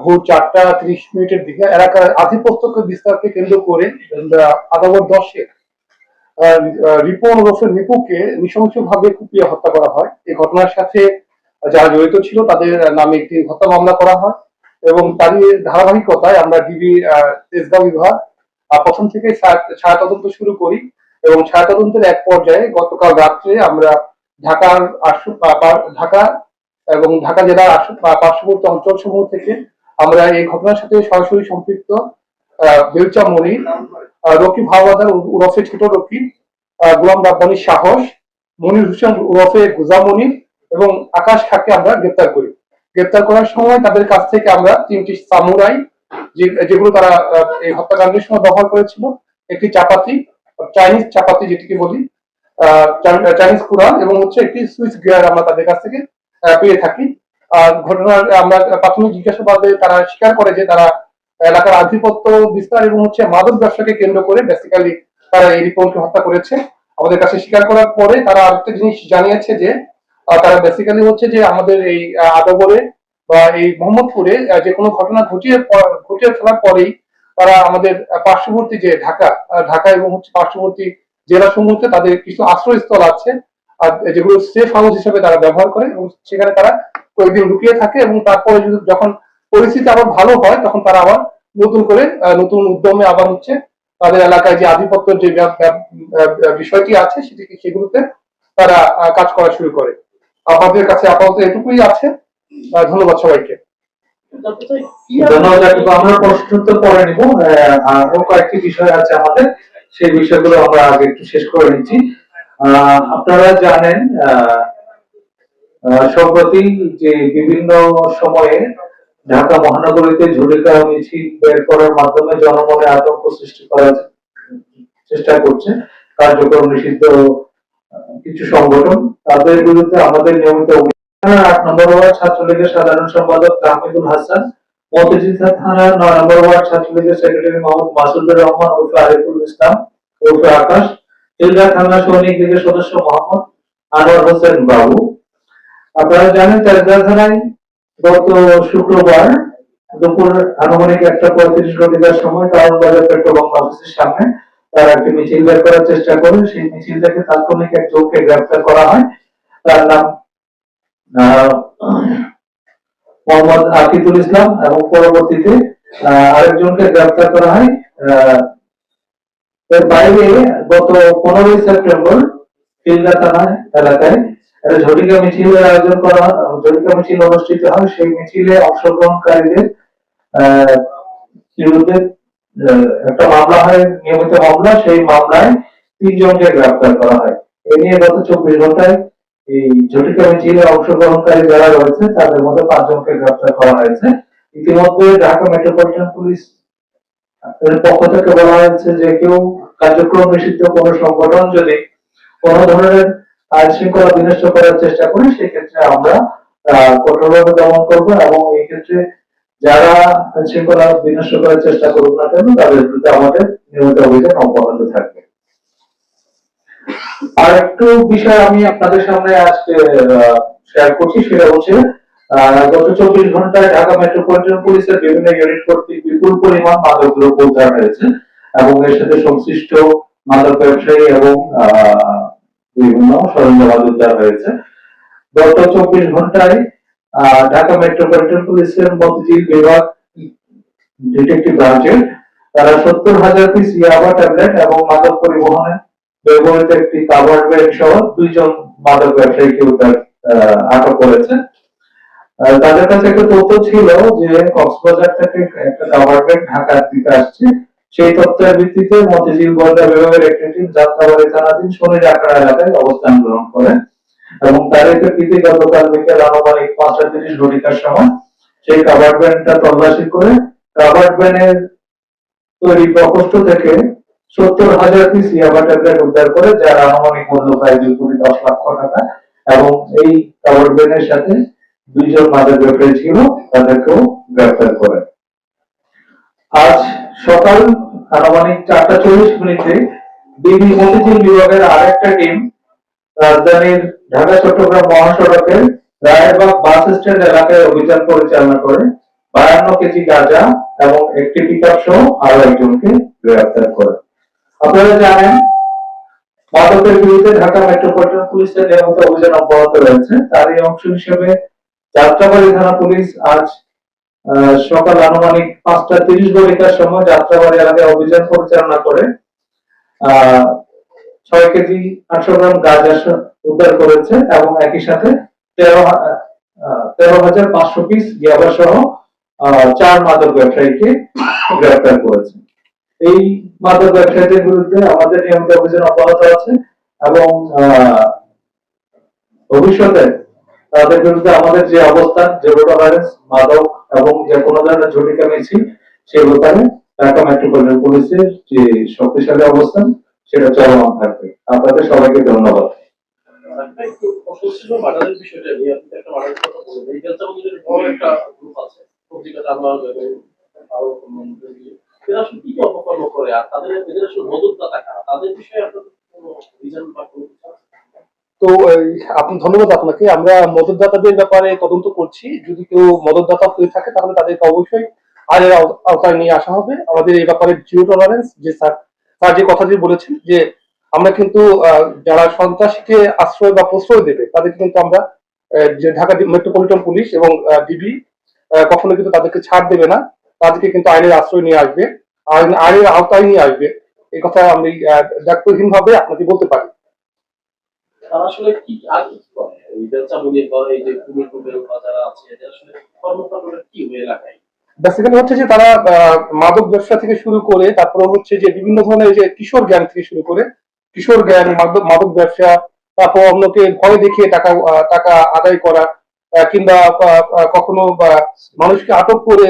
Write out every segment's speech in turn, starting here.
ভোর চারটা ত্রিশ মিনিটের দিকে এলাকার আধিপত্য বিস্তারকে কেন্দ্র করে আদালত দশে রিপন নিপুকে নৃশংসভাবে কুপিয়ে হত্যা করা হয়। এই ঘটনার সাথে যারা জড়িত ছিল তাদের নামে একটি হত্যা মামলা করা হয় এবং তারই ধারাবাহিকতায় আমরা ডিবি তেজগাঁও বিভাগ প্রথম থেকে ছায়া তদন্ত শুরু করি এবং ছায়া তদন্তের এক পর্যায়ে গতকাল রাত্রে আমরা ঢাকার ঢাকা এবং ঢাকা জেলার পার্শ্ববর্তী অঞ্চল সমূহ থেকে আমরা এই ঘটনার সাথে সরাসরি সম্পৃক্ত বেলচা আহ, রকিব হাওয়াদার উরফে ছোট আহ, গোলাম রাব্বানি সাহস মনির হোসেন উরফে গুজা মনির এবং আকাশ খাকে আমরা গ্রেপ্তার করি। গ্রেপ্তার করার সময় তাদের কাছ থেকে আমরা তিনটি সামুরাই যেগুলো তারা এই হত্যাকাণ্ডের সময় ব্যবহার করেছিল একটি চাপাতি চাইনিজ চাপাতি যেটিকে বলি চাইনিজ কুরআন এবং হচ্ছে একটি সুইচ গিয়ার আমরা তাদের কাছ থেকে পেয়ে থাকি। ঘটনার আমরা প্রাথমিক জিজ্ঞাসাবাদে তারা স্বীকার করে যে তারা এলাকার আধিপত্য বিস্তার এবং হচ্ছে মাদক ব্যবসাকে কেন্দ্র করে বেসিক্যালি তারা এই রিপনকে হত্যা করেছে। আমাদের কাছে স্বীকার করার পরে তারা আরেকটা জিনিস জানিয়েছে যে তারা বেসিক্যালি হচ্ছে যে আমাদের এই আদবরে বা এই মোহাম্মদপুরে যে কোনো ঘটনা ঘটিয়ে ঘটিয়ে ফেলার পরেই তারা আমাদের পার্শ্ববর্তী যে ঢাকা ঢাকা এবং হচ্ছে পার্শ্ববর্তী জেলা সমূহতে তাদের কিছু আশ্রয়স্থল আছে। যেগুলো সেফ হাউস হিসেবে তারা ব্যবহার করে এবং সেখানে তারা কয়েকদিন লুকিয়ে থাকে এবং তারপরে যখন পরিস্থিতি আবার ভালো হয়, তখন তারা আবার নতুন করে নতুন উদ্যমে আবার হচ্ছে তাদের এলাকায় যে আধিপত্যের যে বিষয়টি আছে সেটিকে, সেগুলোতে তারা কাজ করা শুরু করে। আমাদের কাছে আপাতত এটুকুই আছে। ধন্যবাদ সবাইকে। আমরা প্রশ্ন নিব। আরও কয়েকটি বিষয় আছে আমাদের। সেই বিষয়গুলো আমরা আগে একটু শেষ করে নিচ্ছি। আপনারা জানেন সম্প্রতি যে বিভিন্ন সময়ে ঢাকা মহানগরীতে ঝুলিকা মিছিল বের করার মাধ্যমে জনমনে আতঙ্ক সৃষ্টি করার চেষ্টা করছে কার্যক্রম নিষিদ্ধ কিছু সংগঠন। তাদের বিরুদ্ধে আমাদের নিয়মিত আট নম্বর ওয়ার্ড ছাত্রলীগের সাধারণ সম্পাদক তাহমিদুল হাসান মতিঝিল থানার নয় নম্বর ওয়ার্ড ছাত্রলীগের সেক্রেটারি মোহাম্মদ মাসুদুর রহমান, ওরফে আরিফুল ইসলাম, ওরফে আকাশ তিলগা থানা সৈনিক লীগের সদস্য মোহাম্মদ আনোয়ার হোসেন বাবু। আপনারা জানেন থানায় গত শুক্রবার দুপুর আনুমানিক একটা পঁয়ত্রিশ ঘটিকার সময় টাউন বাজার পেট্রোল পাম্প অফিসের সামনে তারা একটি মিছিল বের করার চেষ্টা করে সেই মিছিল থেকে তাৎক্ষণিক গ্রেফতার করা হয়। তার নাম মোহাম্মদ আকিদুল ইসলাম এবং পরবর্তীতে আরেকজনকে গ্রেফতার করা হয় এর বাইরে গত পনেরোই সেপ্টেম্বর তিলদা থানা এলাকায় একটা ঝটিকা মিছিলের আয়োজন করা, ঝটিকা মিছিল অনুষ্ঠিত হয়। সেই মিছিলে অংশগ্রহণকারীদের বিরুদ্ধে একটা মামলা হয়, নিয়মিত মামলা। সেই মামলায় তিনজনকে গ্রেফতার করা হয়। এ নিয়ে গত চব্বিশ ঘন্টায় এই ঝটিকা মিছিলে অংশগ্রহণকারী যারা রয়েছে, তাদের মধ্যে পাঁচজনকে গ্রেফতার করা হয়েছে। ইতিমধ্যে ঢাকা মেট্রোপলিটন পুলিশ পক্ষ থেকে বলা হয়েছে যে কেউ কার্যক্রম নিষিদ্ধ কোন সংগঠন যদি কোন ধরনের আইন শৃঙ্খলা বিনষ্ট করার চেষ্টা করে, সেক্ষেত্রে আমরা কঠোরভাবে দমন করব এবং এই ক্ষেত্রে যারা আইন শৃঙ্খলা বিনষ্ট করার চেষ্টা করুক না কেন, তাদের বিরুদ্ধে আমাদের নিয়মিত অভিযান অব্যাহত থাকবে। আর একটু বিষয় আমি আপনাদের সামনে আজকে শেয়ার করছি, সেটা হচ্ছে গত চব্বিশ ঘন্টায় ঢাকা মেট্রোপলিটন পুলিশের বিভিন্ন ইউনিট কর্তৃক বিপুল পরিমাণ মাদক দ্রব্য উদ্ধার হয়েছে। এবং এর সাথে সংশ্লিষ্ট মাদক ব্যবসায়ী এবং বিভিন্ন সরঞ্জাম উদ্ধার হয়েছে গত চব্বিশ ঘন্টায় ঢাকা মেট্রোপলিটন পুলিশের মতিঝিল বিভাগ ডিটেকটিভ ব্রাঞ্চের, তারা সত্তর হাজার পিস ইয়াবা ট্যাবলেট এবং মাদক পরিবহনে ব্যবহৃত একটি কাভার্ড ব্যাগ সহ দুইজন মাদক ব্যবসায়ীকে উদ্ধার আটক করেছে। তাদের কাছে একটা তথ্য ছিল যে কক্সবাজার থেকে একটা কাভার্ড ব্যাগ ঢাকার দিকে আসছে। সেই তথ্যের ভিত্তিতে মতিঝিল গোয়েন্দা বিভাগের একটি টিম যাত্রাবাড়ি থানাধীন শনির আখড়া এলাকায় অবস্থান গ্রহণ করে এবং তার প্রেক্ষিতে গতকাল বিকেল আনুমানিক পাঁচটা তিরিশ ঘটিকার সময় সেই কাভার্ড ভ্যানটা তল্লাশি করে কাভার্ড ভ্যানের তৈরি প্রকোষ্ঠ থেকে সত্তর হাজার পিস ইয়াবা ট্যাবলেট উদ্ধার করে, যার আনুমানিক মূল্য প্রায় দুই কোটি দশ লক্ষ টাকা এবং এই কাভার ব্যানের সাথে দুইজন মাদক ব্যবসায়ী ছিল তাদেরকেও গ্রেফতার করে। আজ সকাল আনুমানিক চারটা চল্লিশ মিনিটে ডিবি মতিঝিল বিভাগের আরেকটা টিম রাজধানীর ঢাকা, চট্টগ্রাম মহাসড়কের রায়েরবাগ বাস স্ট্যান্ড এলাকায় অভিযান পরিচালনা করে বায়ান্ন কেজি গাঁজা এবং একটি পিকআপ সহ আরও একজনকে গ্রেফতার করে। আপনারা জানেন, মাদকের বিরুদ্ধে ঢাকা মেট্রোপলিটন পুলিশের নিয়মিত অভিযান অব্যাহত রয়েছে। তারই অংশ হিসেবে যাত্রাবাড়ি থানা পুলিশ আজ সকাল আনুমানিক পাঁচটা তিরিশ ঘটিকার সময় যাত্রাবাড়ি এলাকায় অভিযান পরিচালনা করে ছয় কেজি আটশো গ্রাম গাঁজা উদ্ধার করেছে এবং একই সাথে তেরো তেরো হাজার পাঁচশো পিস ইয়াবা সহ চার মাদক ব্যবসায়ীকে গ্রেফতার করেছে। এই মাদক ব্যবসায়ীদের বিরুদ্ধে আমাদের নিয়মিত অভিযান অব্যাহত আছে এবং ভবিষ্যতে তাদের বিরুদ্ধে আমাদের যে অবস্থান জিরো টলারেন্স মাদক এবং যে কোনো ধরনের ঝুঁকিকা মিছিল সে ব্যাপারে ঢাকা মেট্রোপলিটন পুলিশের যে শক্তিশালী অবস্থান, সেটা চলমান থাকবে। আপনাদের সবাইকে ধন্যবাদ। তাদের বিষয়ে আপনাদের কোনো রিজন বা কোনো? তো আপনি ধন্যবাদ আপনাকে। আমরা মদতদাতাদের ব্যাপারে তদন্ত করছি। যদি কেউ মদতদাতা হয়ে থাকে, তাহলে তাদেরকে অবশ্যই আও- আওতায় নিয়ে আসা হবে। আমাদের এই ব্যাপারে জিরো টলারেন্স যে স্যার স্যার যে কথাটি বলেছেন যে আমরা কিন্তু যারা সন্ত্রাসীকে আশ্রয় বা প্রশ্রয় দেবে, তাদেরকে কিন্তু আমরা যে ঢাকা মেট্রোপলিটন পুলিশ এবং ডিবি কখনো কিন্তু তাদেরকে ছাড় দেবে না। তাদেরকে কিন্তু আইনের আশ্রয় নিয়ে আসবে। আইন, আইনের আওতায় নিয়ে আসবে। এই কথা আমি দায়িত্বহীন ভাবে আপনাকে বলতে পারি। তারা আসলে কি কি করে? এই এই যে কুমির কুমির যারা আছে আসলে কি ওই এলাকায় বেসিক্যালি হচ্ছে যে তারা মাদক ব্যবসা থেকে শুরু করে, তারপরে হচ্ছে যে বিভিন্ন ধরনের যে কিশোর জ্ঞান থেকে শুরু করে, কিশোর জ্ঞান, মাদক ব্যবসা, তারপর অন্যকে ভয় দেখিয়ে টাকা টাকা আদায় করা কিংবা কখনো মানুষকে আটক করে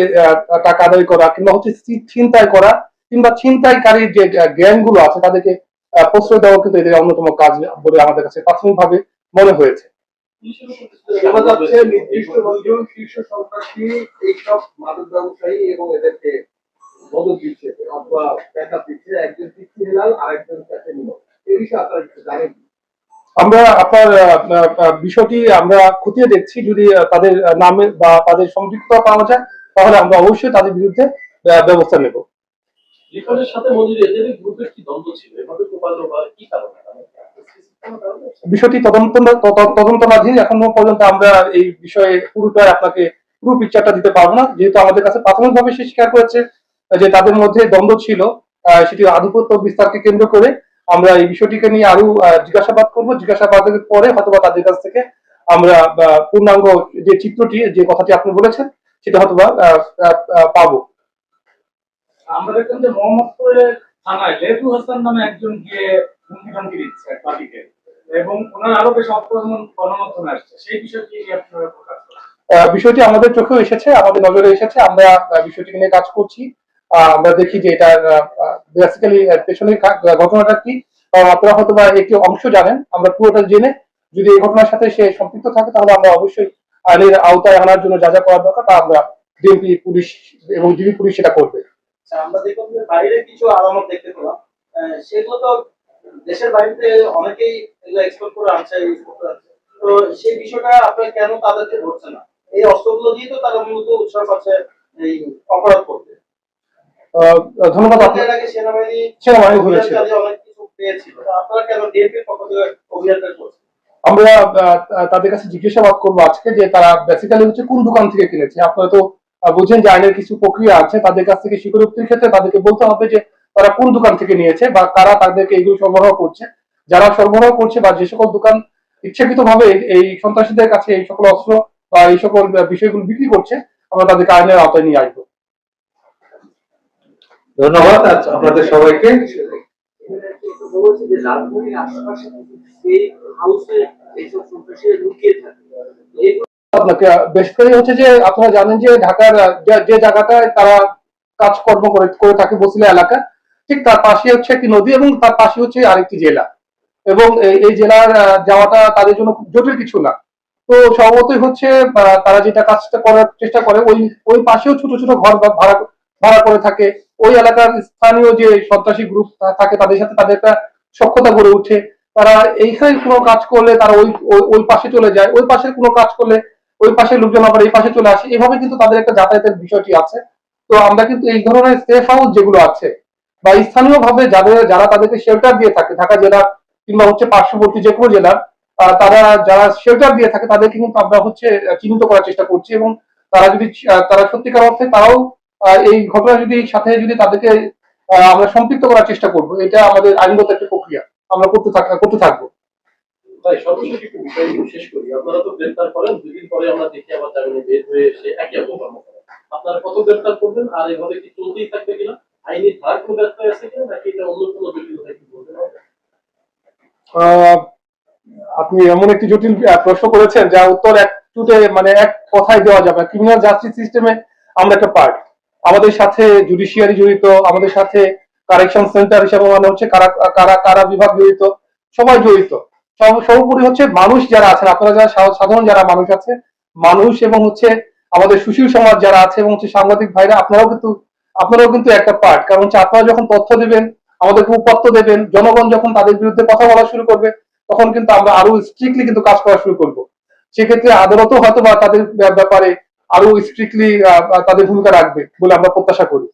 টাকা আদায় করা, কিংবা হচ্ছে চি- ছিনতাই করা, কিংবা ছিনতাইকারীর যে গ্যাংগুলো আছে তাদেরকে প্রশ্রয় দেওয়া কিন্তু এদের অন্যতম কাজ বলে আমাদের কাছে প্রাথমিকভাবে মনে হয়েছে। আমরা আপনার বিষয়টি আমরা খতিয়ে দেখছি। যদি তাদের নামে বা তাদের সম্পৃক্ততা পাওয়া যায় তাহলে আমরা অবশ্যই তাদের বিরুদ্ধে ব্যবস্থা নেব। লিখনের সাথে এদের গ্রুপের কি দ্বন্দ্ব ছিল? এভাবে কি বিষয়টি তদন্ত তদন্তনাধীন। এখনও পর্যন্ত আমরা এই বিষয়ে পুরোটা আপনাকে পুরো পিকচারটা দিতে পারব না। যেহেতু আমাদের কাছে সে স্বীকার করেছে যে তাদের মধ্যে দ্বন্দ্ব ছিল সেটি আধিপত্য বিস্তারকে কেন্দ্র করে আমরা এই বিষয়টিকে নিয়ে আরও জিজ্ঞাসাবাদ করব। জিজ্ঞাসাবাদের পরে হয়তোবা তাদের কাছ থেকে আমরা পূর্ণাঙ্গ যে চিত্রটি, যে কথাটি আপনি বলেছেন, সেটা হয়তোবা পাবো। আমরা দেখলাম যে মোহাম্মদপুরের থানায় হাসান নামে একজন গিয়ে হুমকি দিচ্ছে পার্টিকে। এবং ওনার আরও বেশ গণমাধ্যমে আসছে। সেই বিষয়টি আপনারা প্রকাশ বিষয়টি আমাদের চোখেও এসেছে, আমাদের নজরে এসেছে। আমরা নিয়ে কাজ করছি। আমরা দেখি যে এটা বেসিক্যালি পেছনের ঘটনাটা কি? আপনারা হয়তো বা একটি অংশ জানেন। আমরা পুরোটা জেনে যদি এই ঘটনার সাথে সে সম্পৃক্ত থাকে, তাহলে আমরা অবশ্যই আইনের আওতায় আনার জন্য যা যা করার দরকার, তা আমরা ডিএমপি পুলিশ এবং ডিবি পুলিশ সেটা করবে। আমরা বাইরে কিছু আলামত দেখতে পেলাম। সেগুলো তো দেশের বাড়িতে অনেকেই এগুলো এক্সপোর্ট করে আনছে তো সেই বিষয়টা আপনার কেন তাদেরকে ধরছে না? এই অস্ত্রগুলো দিয়ে তো তারা মূলত উৎসাহ পাচ্ছে এই অপরাধ করতে। ধন্যবাদ সেনাবাহিনী সেনাবাহিনী অনেক কিছু পেয়েছিল আপনারা কেন ডিএপির পক্ষ থেকে অভিযানটা করছেন আমরা তাদের কাছে জিজ্ঞাসাবাদ করব আজকে যে তারা বেসিক্যালি হচ্ছে কোন দোকান থেকে কিনেছে। আপনারা তো বুঝেন যে আইনের কিছু প্রক্রিয়া আছে তাদের কাছ থেকে স্বীকারোক্তির ক্ষেত্রে তাদেরকে বলতে হবে যে তারা কোন দোকান থেকে নিয়েছে বা কারা তাদেরকে এগুলো সরবরাহ করছে। যারা সরবরাহ করছে বা যে সকল দোকান ইচ্ছাকৃত ভাবে এই সন্ত্রাসীদের কাছে এই সকল অস্ত্র বা এই সকল বিষয়গুলো বিক্রি করছে আমরা তাদেরকে আইনের আওতায় নিয়ে আসব। ধন্যবাদ আপনাদের সবাইকে। এই হাউসে এইসব সন্ত্রাসীরা লুকিয়ে থাকে। আপনাকে বেসিক্যালি হচ্ছে যে আপনারা জানেন যে ঢাকার যে- জায়গাটায় তারা কাজকর্ম করে করে থাকে বসিলা এলাকা ঠিক তার পাশে হচ্ছে একটি নদী এবং তার পাশে হচ্ছে আরেকটি জেলা। এবং এই- জেলার যাওয়াটা তাদের জন্য খুব জটিল কিছু না। তো স্বভাবতই হচ্ছে তারা যেটা কাজটা করার চেষ্টা করে, ওই ওই পাশেও ছোট ছোট ঘর ভাড়া ভাড়া করে থাকে। ওই এলাকার স্থানীয় যে সন্ত্রাসী গ্রুপ থাকে, তাদের সাথে তাদের একটা সক্ষতা গড়ে উঠে তারা এইখানে কোনো কাজ করলে তারা ওই, ওই- পাশে চলে যায়। ওই পাশের কোনো কাজ করলে ওই পাশে লোকজন আবার এই পাশে চলে আসে। এভাবে কিন্তু তাদের একটা যাতায়াতের বিষয়টি আছে। তো আমরা কিন্তু এই ধরনের সেফ হাউস যেগুলো আছে বা স্থানীয় ভাবে যাদের, যারা তাদেরকে শেল্টার দিয়ে থাকে, ঢাকা জেলা কিংবা হচ্ছে পার্শ্ববর্তী যে কোনো জেলার তারা যারা শেল্টার দিয়ে থাকে তাদেরকে কিন্তু আমরা হচ্ছে চিহ্নিত করার চেষ্টা করছি এবং তারা যদি তারা সত্যিকার অর্থে তারাও এই ঘটনা যদি, সাথে যদি তাদেরকে আমরা সম্পৃক্ত করার চেষ্টা করব, এটা আমাদের আইনগত একটা প্রক্রিয়া। আমরা করতে থাক, করতে থাকব। বিষয় শেষ করি। আপনারা তো করেন, দুদিন পরে আমরা দেখি আবার জামিনে বের হয়ে এসে একই করেন। আপনারা কত করবেন আর এভাবে কি চলতেই থাকবে কিনা? আইনি ধার কোনো আছে কিনা, নাকি এটা অন্য কোনো জটিলতা কি বলতে আপনি এমন একটি জটিল প্রশ্ন করেছেন যা উত্তর এক টুটে মানে এক কথায় দেওয়া যাবে ক্রিমিনাল জাস্টিস সিস্টেমে আমরা একটা পার্ট আমাদের সাথে জুডিশিয়ারি জড়িত, আমাদের সাথে কারেকশন সেন্টার হিসেবে মানে হচ্ছে কারা কারা কারা বিভাগ জড়িত, সবাই জড়িত। সর্বোপরি হচ্ছে মানুষ যারা আছেন, আপনারা যারা সাধারণ যারা মানুষ আছে, মানুষ এবং হচ্ছে আমাদের সুশীল সমাজ যারা আছে এবং হচ্ছে সাংবাদিক ভাইরা, আপনারাও কিন্তু আপনারাও কিন্তু একটা পার্ট কারণ হচ্ছে আপনারা যখন তথ্য দেবেন, আমাদেরকে উপত্য দেবেন, জনগণ যখন তাদের বিরুদ্ধে কথা বলা শুরু করবে, তখন কিন্তু আমরা আরও স্ট্রিক্টলি কিন্তু কাজ করা শুরু করব। সেক্ষেত্রে আদালতও হয়তো বা তাদের ব্যাপারে আরও স্ট্রিক্টলি তাদের ভূমিকা রাখবে বলে আমরা প্রত্যাশা করি।